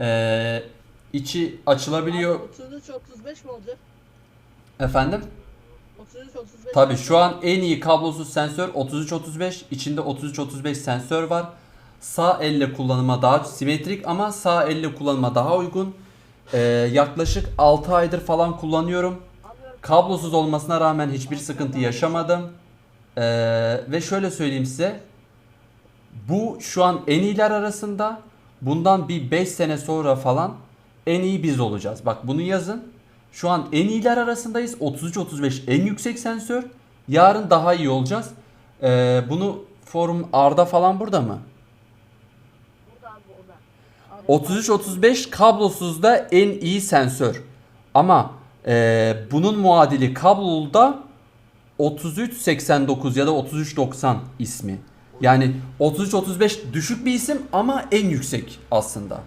Ee, içi açılabiliyor. 33 35 mi olacak? Efendim? 33 35. Tabi şu an en iyi kablosuz sensör 3335. İçinde 3335 sensör var. Sağ elle kullanıma daha simetrik ama sağ elle kullanıma daha uygun. Ee, yaklaşık 6 aydır falan kullanıyorum. Kablosuz olmasına rağmen hiçbir sıkıntı yaşamadım. Ee, ve şöyle söyleyeyim size. Bu şu an en iyiler arasında. Bundan bir 5 sene sonra falan en iyi biz olacağız. Bak bunu yazın. Şu an en iyiler arasındayız. 33-35 en yüksek sensör. Yarın daha iyi olacağız. Ee, bunu forum Arda falan burada mı? Burada abi orada. 33-35 kablosuzda en iyi sensör. Ama e, bunun muadili kabloluda 3389 ya da 3390 ismi. Yani 33-35 düşük bir isim ama en yüksek aslında.